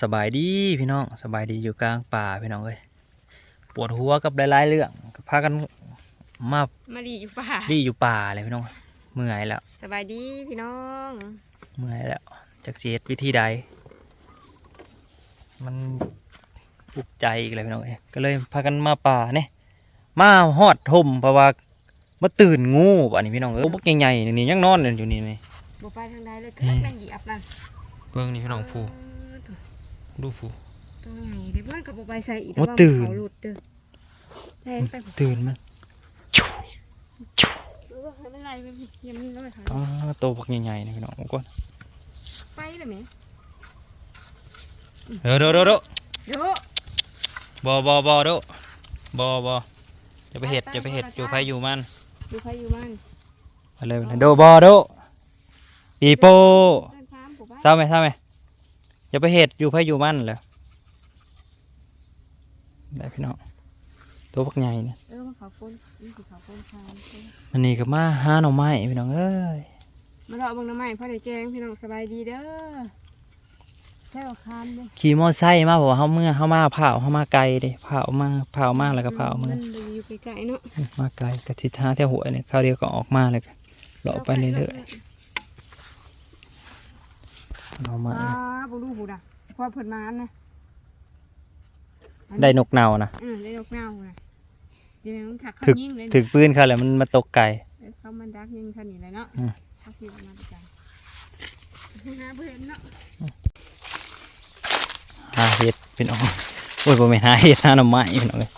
สบายดีพี่น้องสบายดีอยู่กลางป่าพี่น้องเอ้ยปวดหัวกับหลายๆเรื่องก็พากันมามาดีอยู่ป่าดีอยู่ป่าเลยพี่น้องเมื่อยแล้วสบายดีพี่น้องเมื่อยแล้วจากเสียวิธีใด มันปลุกใจอีกเลยพี่น้องเอ้ยก็เลยพากันมาป่าเนี่ยมาฮอดทมเพราะว่ามาตื่นงูป่ะนี่พี่น้องเอ้ยพวกใหญ่ๆนี่ยังนอนอยู่นี่นี่บ่ไปทางใดเลยอืเกิดมแม่นเหยียบนั่นเบิ่งนี่พี่น้องผูเออตัว ดูผูตัวไหนเดี๋ยวเพื่อนก็บ่ไปใส่อีกโอ้ระวังตื่นเขาหลุดเด้อแล่นไปบ่ตื่นมันเออไม่เป็นไรไม่เป็นยังมีน้อยค่ะอ๋อโตพวกใหญ่ๆนี่พี่น้องผมก็ไปเลยไหมเด้อเด้อเด้อเด้อเดี๋ยวบอบอบอเด้อบอบอจะไปเห็ดจะไปเห็ดอยู่ไฟอยู่มันดูใครอยู่บ้านไปเลยไปเลยโดบอโดปีโป้เดินตามผมไปเศร้าไหมเศร้าไหม จะไปเห็ดอยู่ไฟอยู่มันเหรอได้พี่น้องตัวพวกใหญ่เนี่ยเออมาเขาคนนี่คือเขาคนชายมันนี่ก็มาหาหน่อไม้พี่น้องเอ้ยมาเลาะเบังน้ำใหม่พ่อได้แกงพี่น้องสบายดีเด้อแค่เอาคานเด้อขี่มอไซค์มาบอกว่าเขาเมื่อเขามาเผาเขามาไกลเด้เผามาเผามาแล้วก็เผามามันไปอยู่ไกลๆเนาะมาไกลกระสิท้าแถวหัวเนี่ยข้าวเดียวก็ออกมาเลยก็เลาะไปเรื่อยๆ เอามาอ่าบูดูบูดอะพอเพิ่นมาอันนะได้นกเนานะเออได้ดอกเงาน่ะเดี๋ยวมันถักเขาถึกยิงเลยถึกปืนเขาแล้วมันมาตกไก่ เดี๋ยวเขามันดักยิงเขานี่เลยเนาะอืมเขาคิดมาประจำหาเพื่อนเนาะหาเห็ดพี่น้องโอ้ยบ่แม่นหาเห็ดหาหน่อไม้พี่น้องเอ้ย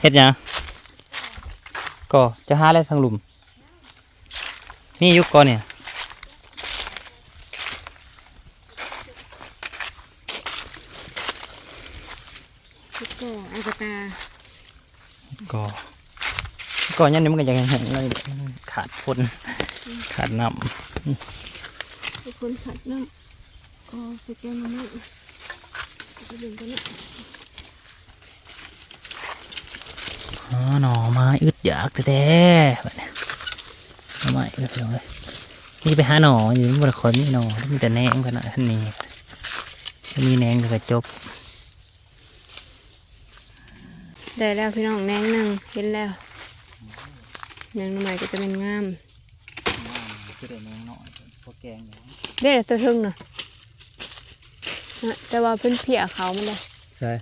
เห็ดหยังก็จะหาอะไรทางหลุมนี่อยุกก่อนเนี่ย ทุกก็อากาตา ก็ ก่อนยันนี้มันก็ยังแห้งๆเลยขาดฝนขาดน้ทุกคนขัดน้ำก็สแกนมันนี่จะดึงกันเนาะำอ๋อหน่อไม้อึดอยากแท้ๆบัดนี้หน่อไม้อึดพี่น้องเอ้ยนี่ไปหาหน่ออยู่บนคนนี่หน่อมีแต่แหนงขนาดนี้ถ้ามีแหนงก็กระจบได้แล้วพี่น้องแนงหนึ่งเห็นแล้ว แนงใหม่ก็จะเป็นงามคือได้แหนงหน่อยพวกแกงอย่างได้แล้วตัวทึ่งเนาะนะแต่ว่าเป็นเพียเขามันเลยใช่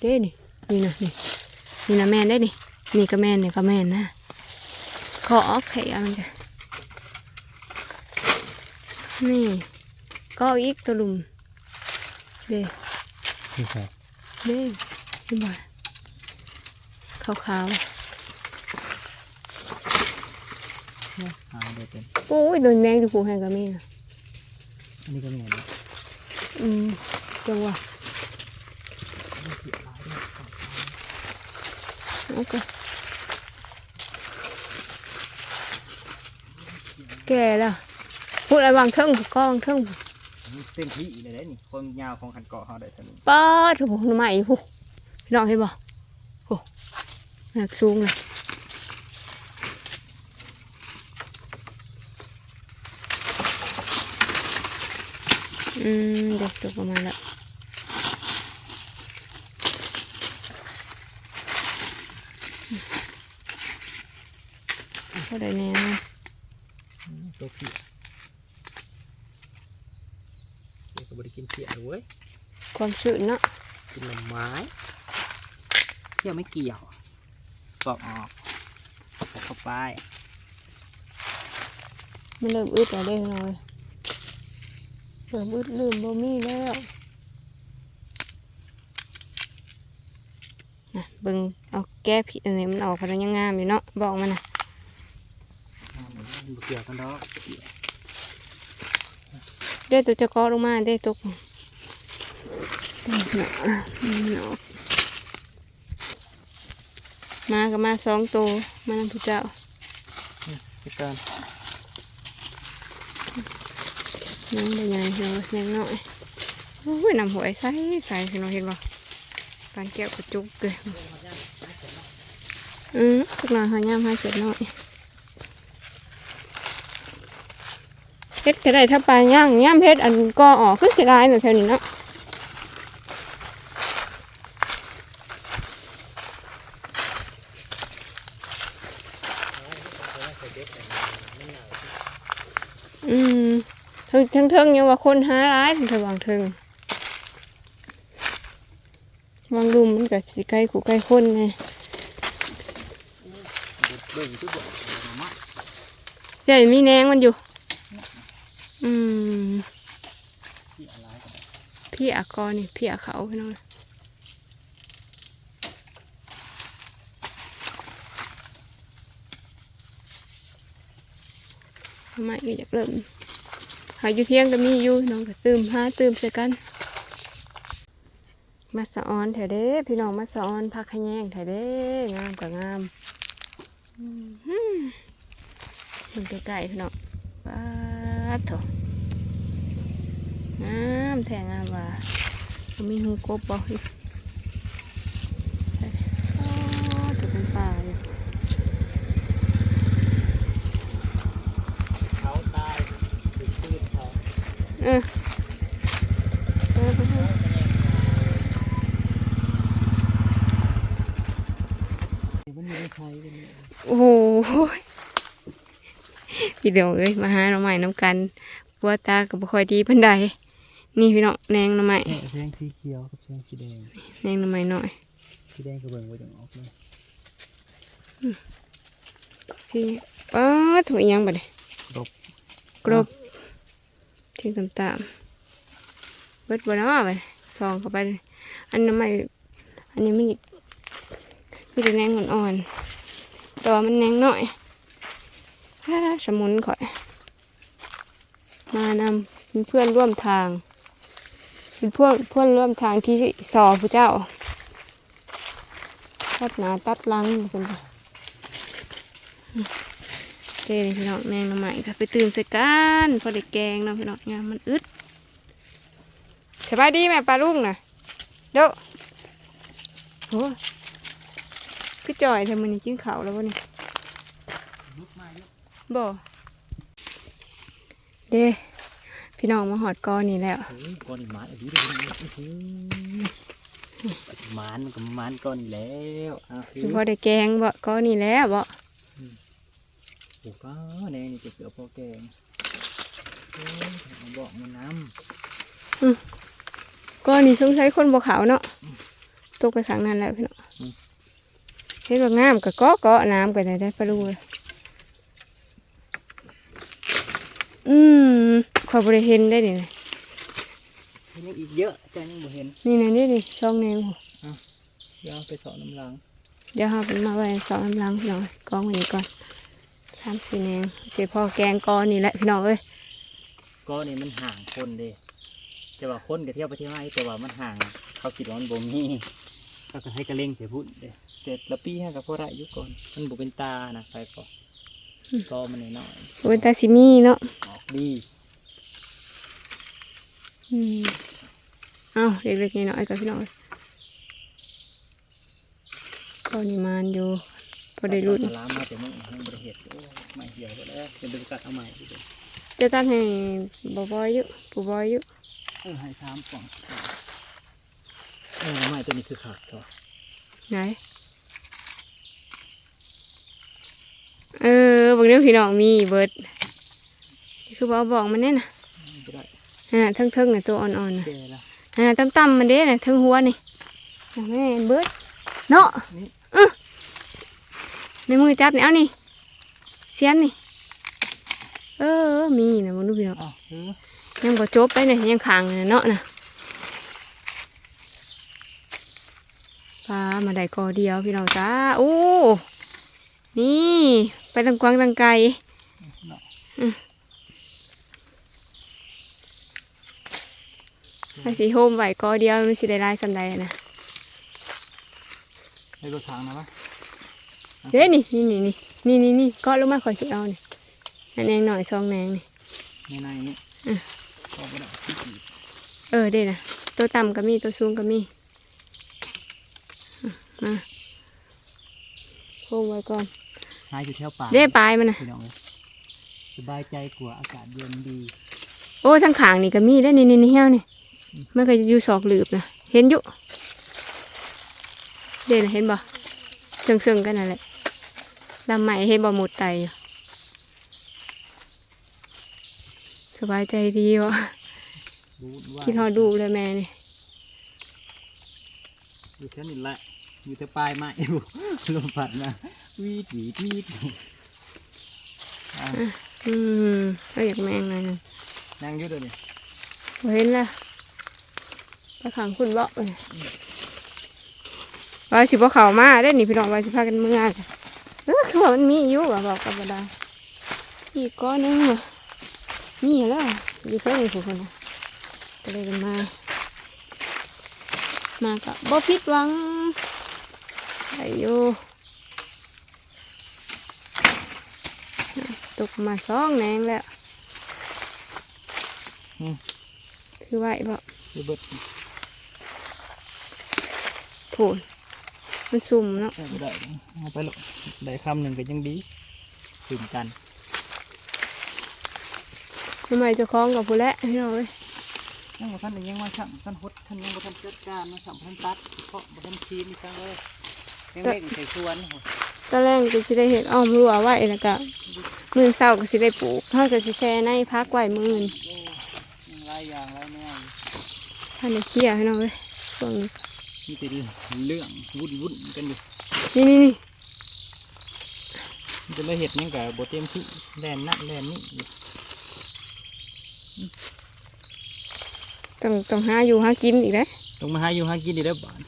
เด้นี่นี่นะนี่นี่นะแม่นได้นี่นี่ก็แม่นนี่ก็แม่นนะขอออกไข่เอามันจ้ะนี่ก็อีกตัวลุมเด้ที่ใช่เด้ที่บ่าขาวขาว หาได้เป็นๆโอ้ยโดนแดงที่ผูแหงก็มีนะอันนี้ก็แม่นนะอืมจังหวะโอเคแก่แล้วพูดอะไรวางเทิงผูกก้องเทิงผูเต็มที่เลยได้นี่ความยาวของขันเกาะเขาได้เท่านี้ป้าถูกหน่อไม้อีกผู้พี่น้องเห็นบ่โอ้หนักสูงเลย อืมเด็กตกประมาณแล้วก็ได้แน่นะตัวเขียเดี๋ยวก็บริกินเขียด้วยความชื้นเนาะกินหน่อไม้เที่ยวไม่เกี่ยวปอกออกใส่เข้าไปมันเริ่มอึดแล้วเด้เลย เริ่มอึดลืมบ่มีแล้วนะเบิ่งเอาแก้ผิดอันนี้มันออกพลังยังงามอยู่เนาะบอกมันนะดูเกี่ยวกันดอกเกี่ยวเด้ตัวจะเกาะลงมาเด้ตกเนาะเนาะมากับมาสองตัวมานำผู้เจ้าพี่กัน ยังได้ใหญ่เนาะยังน้อยโอ้ยนำหวยใส่ใส่พี่น้องเห็นบ่ปานแก้วกระจุกเลยอืมสักหน่อยหอยย่ามให้เสร็จน้อยเฮ็ดจะได้ถ้าปลาย่างย่ามเฮ็ดอันก็ออกคือเสียดายน่ะแถวนี้เนาะอืมเทิงเทิงเทิงยังว่าคนหาร้ายถึงระหว่างเทิงวางลุมมันก็สิใกล้ขู่ใกล้คนไงเบิ่มาใช่มีแนงมันอยู่ อืม พี่อากรนี่ พี่อาเขาพี่น้องทำไมก็อยากเริ่ม หาอยู่เที่ยงก็มีอยู่น้องก็ตื่มหาตื่มใส่กัน มาสะออนแถวเด้พี่น้องมาสะออนพักขแยงแถวเด้งามกับงามมฮึ่มมันใกล้ๆพี่น้องป้าดเถอะงามแทงงามว่ามีหูกบบ่อีกอ๋อถูกเป็นป่าอยู่ เขาตายติดปืนเขา เออเออเออ มันอยู่ในไทยเป็น โอ้โหพี่เดียวเอ้ยมาหาหน่อไม้น้ำกันบัวตากับบ่ค่อยดีปันใดนี่พี่น้องแนงหน่อไม้แสงสีเขียวกับแสงสีแดงแนงหน่อไม้หน่อยสีแดงก็เบิ่งไว้จังออกเลยที่ป้าดถูกอีหยังบัดนี้ครบกรบ ที่ตำตามๆเบิดบ่เนาะไปซองเข้าไป อันน้ำไม่อันนี้มันมีแต่แนงอ่อนๆแตัวมันแนงหน่อยฮ่าสมุนข่อย มานำเป็นเพื่อนร่วมทาง เป็นเพื่อนเพื่อนร่วมทางที่สอพระเจ้าตัดหนาตัดลังเป็นไป เจ้นี่พี่น้องแนงหน้ำใหม่ก็ไปตื่มใส่กันพอเด็กแกงเนาะพี่น้องงามมันอึดสบายดีไหมปลาลุงน่ะเด้อโอ้คือจ่อยทำมันนี่กินข้าวแล้ววะนี่ลุกมายุกบ่เด้พี่น้องมาหอดกอนี่แล้วเฮ้ยก้อนอีหมานอันนี้เลยโอ้โหหมานมันก็หมานก้อนอีแล้วอะคือพอได้แกงบ่กอนี่แล้วบ่ โอ้ก็แนงนี่จะเสือพอแกงโอ้ยมาบอกมันน้กอนี่สงสัยคนบ่ขาวเนาะตกไปข้างนั้นแล้วพี่น้องเห็นว่างามก็เกาะเกาะน้ำก็ได้ได้ปลาลูกเลยอืมขอยบ่ได้เห็นได้ดิำยังอีกเยอะแต่ยังบ่เห็นนี่นะนี่นี่ช่องแนงหัวเดี๋ยวเอาไปสอนน้ำลังเดี๋ยวเราไปมาไว้สองน้ำล้างพี่น้องกองไว้นี่ก่อน สามสี่แนงเสียพอแกงกอนี่แหละพี่น้องเอ้ยก็นี่มันห่างคนเด้แต่ว่าคนก็เที่ยวไปเที่ยวมาแต่ว่ามันห่าง เขาคิดว่ามันบ่มีเขาก็ให้กระเล่งเสียพุ่นเด้แต่ละปีให้กับพ่อไรอยู่ก่อน มันบ่เป็นตานะไปก่อนก็มันน้อยโอ้ยตาซิมีเนาะๆออกดีอืมเอาเล็กๆน้อยๆกับพี่น้องก็นี่มานอยู่ พอได้รุ่นสลามมาแต่มึงยังบ่ได้เห็ดโอ้ไม่เหี่ยวหมดแล้วเป็นบรรยากาศเอาใหม่ดิเด้อจะตัดให้บอบอยอยู่ปูบอยอยู่เออให้สามกล่องเออไม่ตัวนี้คือขาดตัวไหนเออบางเรื่องพี่น้องมีเบิดนี่คือบอกบอกมันเนี่ยนะไม่ได้นั่นน่ะทั้งเทิงๆน่ะตัวอ่อนๆน่ะแก่ละนั่นน่ะต่ำๆมันเด้น่ะทั้งหัวนี่น่ะแม่นเบิดเนาะนี่อื้อ ในมือจับนี่เอานี่เสียนนี่ เออ มีนะมึงดูพี่น้องอ้าวเออยังบ่จบไปเนี่ยยังขังเนี่ยเนาะนะปลามาได้กอเดียวพี่น้องจ้าโอ้นี่ไปตังกวางตังไกลเนาะไปสีโฮมไหวกอเดียวมันสิได้ลายสำใดนะให้รถทางนะวะ เด้นี่นี่นี่นี่นี่นี่นี่ก็ลงมาคอยสิเอานี่อันแนงหน่อยซองแนงนี่ในในนี้อืมก็ไม่ได้ที่ขีดเออเด้นะตัวต่ำก็มีตัวสูงก็มีอืมมาโฮมไว้ก่อนหายอยู่แถวป่าเด้ปลายมันนะพี่น้องเลยสบายใจกว่าอากาศเย็นดี โอ้ทั้งขางนี่ก็มีได้อนี่นี่นี่เหี้ยวนี่มันก็อยู่ศอกหลืบนะเห็นอยู่เด่นเห็นบ่เซิงเซิงๆกันนั่นแหละ ลำใหม่เห็นบ่หมดไตอยู่สบายใจดีวะดูว่าคิดฮอดดูเลยแม่นี่อยู่แค่นี้แหละอยู่แต่ปลายไม้อยู่ลมพัดมาวีดวีดวีดอะอืมก็อยากแมงหน่อยหนึงนั่งอยู่เดี๋ยวนี้บ่เห็นละไปขังคุณเบาะไปว่าสิบ่เข้ามาได้อนี่พี่น้องว่าสิพากันเมื่อจ้ะ เออคือว่ามันมีอยู่ว่าบอกกับบ่ได้อีกก้อนหนึงว่ะมีแล้วอยู่เพิ่งผูกคนนะก็เลยกันมา มากับบ่ผิดหวังไอ้อยู่ตกมาสองแหนงแล้วคือไหวบ่เดี๋ยวเบิดโผน มันสุ่มเนาะเอาไปได้เอาไปหรอกได้คำหนึ่งก็ยังดีถึงกันทำไมเจะคล้าของกับผู้และพี่น้องเอ้ยยังบ่ท่านยังว่าช่างท่านฮดท่านยังบ่ท่านจัดการนะช่างบ่ท่านตัดเพราะบ่ท่านทีมอีกครั้งเลยยังเล่นใส่สวนโหตอนแรกก็สิได้เห็ดอ้อมรั้วไว้แล้วก็มือเศร้าก็สิได้ปลูกเขาก็สิแช่ในพักไว้มืออนโอ้ยังหลายอย่างหลายแนวอยู่ท่านได้เคลียร์พี่น้องเอ้ยช่วงนี้ มีแต่เรื่องวุ่นวุ่นๆกันอยู่นี่นี่นี่มันจะเลยเห็ดหยังกับบเต็มที่แลนนั่นแลนนี่อยู่ต้องต้องหาอยู่หากินอีกเด้ต้องมาหาอยู่หากินดีแล้วบ้าน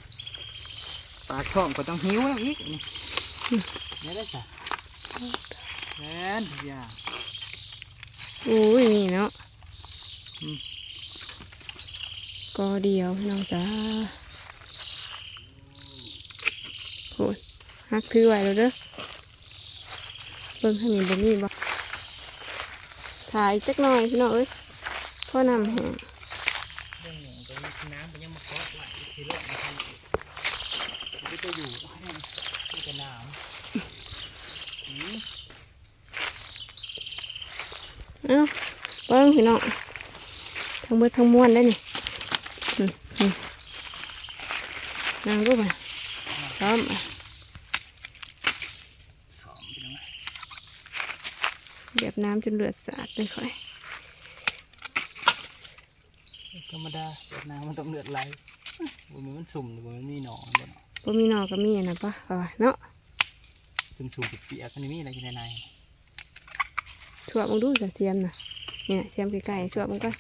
ปากท้องก็ต้องหิวแล้วอีกนี่นี่ได้จ้ะแลนทุกอย่างอุ้ยนี่เนาะอืมก็เดียวพี่น้องจ้า โหดหักถือไว้แล้วเด้อเบิ่งให้มีบ่มีบ่ถ่ายจักหน่อยพี่น้องเอ้ยพ่อนำแห้งเรื่องอย่างไปน้ำไปยังมาเคาะไหลทีเรื่องมันทำอีกมันก็จะอยู่ให้มันจะนาวอืมเอ้าเบิ้งพี่น้องทั้งเบิดทั้งมวนได้นี่อืมอืมนางรูปอะ ซ้อมอะสองไปแล้วเบียบน้ำจนเลือดสาดเลยค่อยธรรมดาเวียดนามมันต้องเลือดไหลบ่แมันมันสุ่มหรือบ่แมันมีหนอนบ่เนาะบ่มีหนอก็มีอะนะปะเอาว่ะเนาะสุ่มสุ่มๆเปียกๆมันมีอะไรอยู่ในในชั่วมึงดูจะเสียมนะเนี่ยเสียมใกล้ๆชั่วมึงก็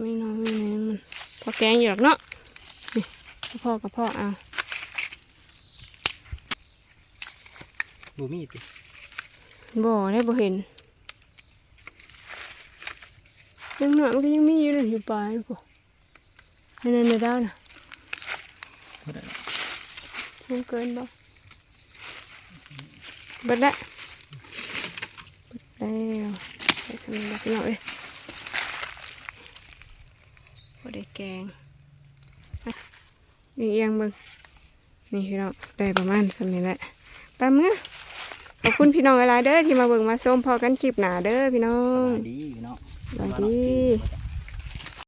ไม่น้อยไม่แน่มันพอแกงอยู่หรอกเนาะนี่พ่อกับพ่อเอาบ่มีติบ่ได้บ่เห็นยังหน่อยมันก็ยังมีอยู่เลยอยู่ปลายนี่พอนั่นนั่นในด้านน่ะบ่ได้หรอกสูงเกินบ่เบิดละเบิดแล้วใส่สมิงแล้วพี่น้องเอ้ย บ่ได้แกงอะเอียงๆเบิ่งนี่พี่น้องได้ประมาณสมิงแหละตามนะขอบคุณพี่น้องหลายๆเด้อที่มาเบิ่งมาชมพอกันคลิปหนาเด้อพี่น้องดีเนาะสวัสดีว่าเนาะ